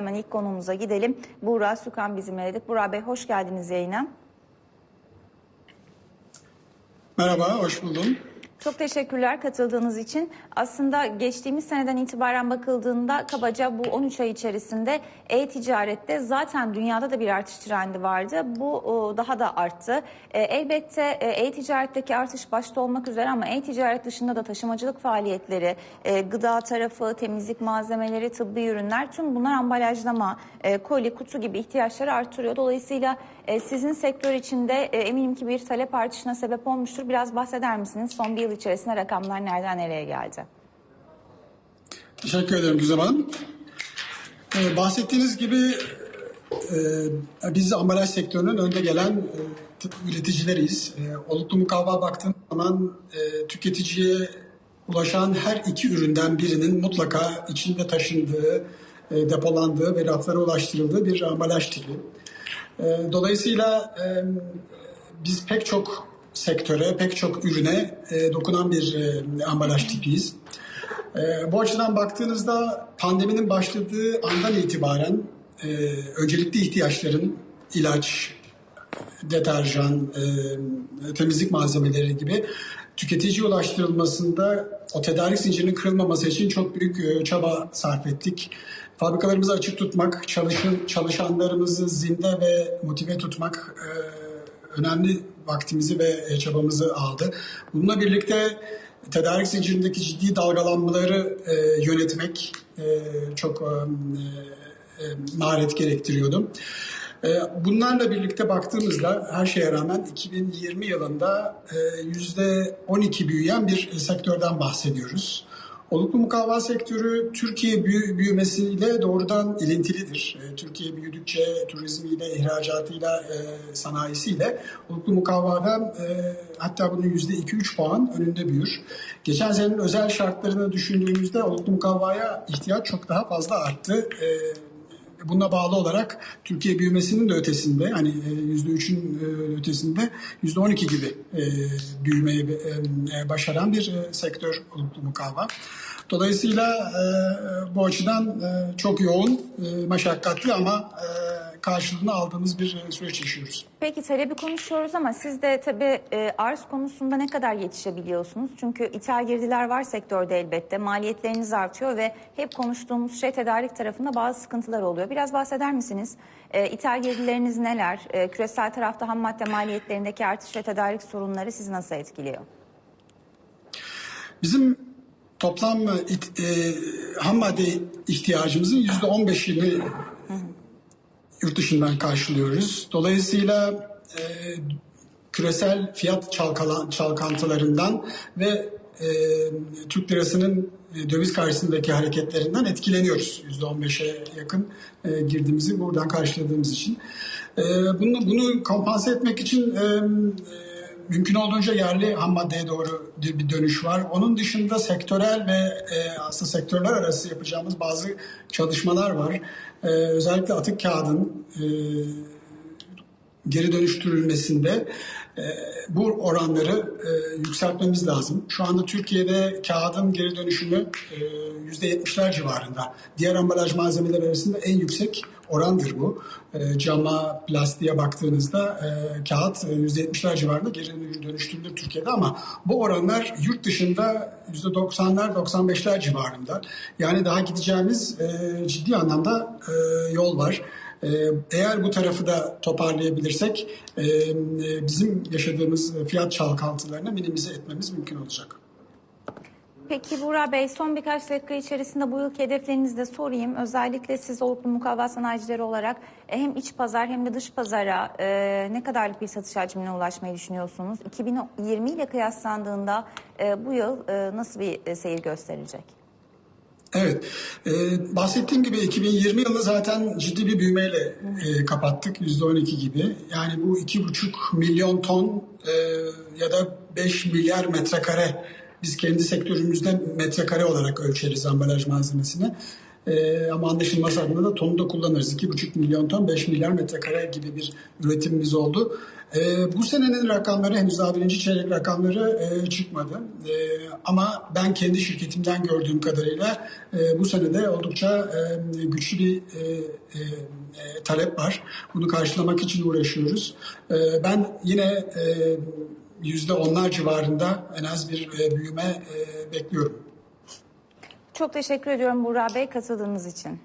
ilk konuğumuza gidelim. Buğra Sükan bizimleydik. Buğra Bey hoş geldiniz yayına. Merhaba, hoş buldum. Çok teşekkürler katıldığınız için. Aslında geçtiğimiz seneden itibaren bakıldığında kabaca bu 13 ay içerisinde e-ticarette zaten dünyada da bir artış trendi vardı. Bu daha da arttı. E, elbette e, e-ticaretteki artış başta olmak üzere ama e-ticaret dışında da taşımacılık faaliyetleri, e, gıda tarafı, temizlik malzemeleri, tıbbi ürünler tüm bunlar ambalajlama, koli, kutu gibi ihtiyaçları artırıyor. Dolayısıyla sizin sektör içinde eminim ki bir talep artışına sebep olmuştur. Biraz bahseder misiniz? Son bir yıl içerisinde rakamlar nereden nereye geldi? Teşekkür ederim Güzem Hanım. Ee, bahsettiğiniz gibi e, biz ambalaj sektörünün önde gelen e, üreticileriyiz. E, oluklu mukavva baktığım zaman e, tüketiciye ulaşan her iki üründen birinin mutlaka içinde taşındığı, e, depolandığı ve raflara ulaştırıldığı bir ambalaj tipi. E, dolayısıyla e, biz pek çok sektöre, pek çok ürüne e, dokunan bir e, ambalaj tipiyiz. E, bu açıdan baktığınızda pandeminin başladığı andan itibaren e, öncelikli ihtiyaçların ilaç, deterjan, e, temizlik malzemeleri gibi tüketiciye ulaştırılmasında o tedarik zincirinin kırılmaması için çok büyük e, çaba sarf ettik. Fabrikalarımızı açık tutmak, çalışın, çalışanlarımızı zinde ve motive tutmak e, önemli vaktimizi ve e, çabamızı aldı. Bununla birlikte tedarik zincirindeki ciddi dalgalanmaları e, yönetmek e, çok e, e, maharet gerektiriyordu. E, Bunlarla birlikte baktığımızda her şeye rağmen 2020 yılında e, yüzde 12 büyüyen bir sektörden bahsediyoruz. Oluklu mukavva sektörü Türkiye büyü, büyümesiyle doğrudan ilintilidir. E, Türkiye büyüdükçe turizmiyle, ihracatıyla, e, sanayisiyle oluklu mukavvadan e, hatta bunun yüzde 2-3 puan önünde büyür. Geçen senenin özel şartlarını düşündüğümüzde oluklu mukavvaya ihtiyaç çok daha fazla arttı. E, Buna bağlı olarak Türkiye büyümesinin de ötesinde hani yüzde üçün ötesinde yüzde on iki gibi e, büyümeyi e, başaran bir e, sektör oluklu mukavva. Dolayısıyla bu açıdan çok yoğun, meşakkatli ama karşılığını aldığımız bir süreç yaşıyoruz. Peki talebi konuşuyoruz ama siz de tabii e, arz konusunda ne kadar yetişebiliyorsunuz? Çünkü ithal girdiler var sektörde elbette. Maliyetleriniz artıyor ve hep konuştuğumuz şey tedarik tarafında bazı sıkıntılar oluyor. Biraz bahseder misiniz? E, ithal girdileriniz neler? E, küresel tarafta ham madde maliyetlerindeki artış ve tedarik sorunları sizi nasıl etkiliyor? Bizim toplam it, e, ham madde ihtiyacımızın yüzde on beşini yurt dışından karşılıyoruz. Dolayısıyla e, küresel fiyat çalkalan, çalkantılarından ve e, Türk lirasının e, döviz karşısındaki hareketlerinden etkileniyoruz. %15'e yakın e, girdiğimizi buradan karşıladığımız için. E, bunu, bunu kompanse etmek için e, e, mümkün olduğunca yerli ham maddeye doğru bir dönüş var. Onun dışında sektörel ve e, aslında sektörler arası yapacağımız bazı çalışmalar var. E, özellikle atık kağıdın e, geri dönüştürülmesinde e, bu oranları e, yükseltmemiz lazım. Şu anda Türkiye'de kağıdın geri dönüşümü e, %70'ler civarında. Diğer ambalaj malzemeleri arasında en yüksek orandır bu. E, cama, plastiğe baktığınızda e, kağıt e, %70'ler civarında geri dönüştürülür Türkiye'de ama bu oranlar yurt dışında %90'lar, 95'ler civarında. Yani daha gideceğimiz e, ciddi anlamda e, yol var. Eğer bu tarafı da toparlayabilirsek bizim yaşadığımız fiyat çalkantılarını minimize etmemiz mümkün olacak. Peki Buğra Bey son birkaç dakika içerisinde bu yılki hedeflerinizi de sorayım. Özellikle siz oluklu mukavva sanayicileri olarak hem iç pazar hem de dış pazara e, ne kadarlık bir satış hacmine ulaşmayı düşünüyorsunuz? 2020 ile kıyaslandığında e, bu yıl e, nasıl bir seyir gösterecek? Evet, ee, bahsettiğim gibi 2020 yılı zaten ciddi bir büyümeyle e, kapattık, %12 gibi. Yani bu 2,5 milyon ton e, ya da 5 milyar metrekare, biz kendi sektörümüzde metrekare olarak ölçeriz ambalaj malzemesini. E, ama anlaşılması adına da tonu da kullanırız. 2,5 milyon ton 5 milyar metrekare gibi bir üretimimiz oldu. E, bu senenin rakamları henüz daha birinci çeyrek rakamları e, çıkmadı. E, ama ben kendi şirketimden gördüğüm kadarıyla e, bu senede oldukça e, güçlü bir e, e, e, talep var. Bunu karşılamak için uğraşıyoruz. E, ben yine e, yüzde onlar civarında en az bir e, büyüme e, bekliyorum. Çok teşekkür ediyorum Buğra Bey katıldığınız için.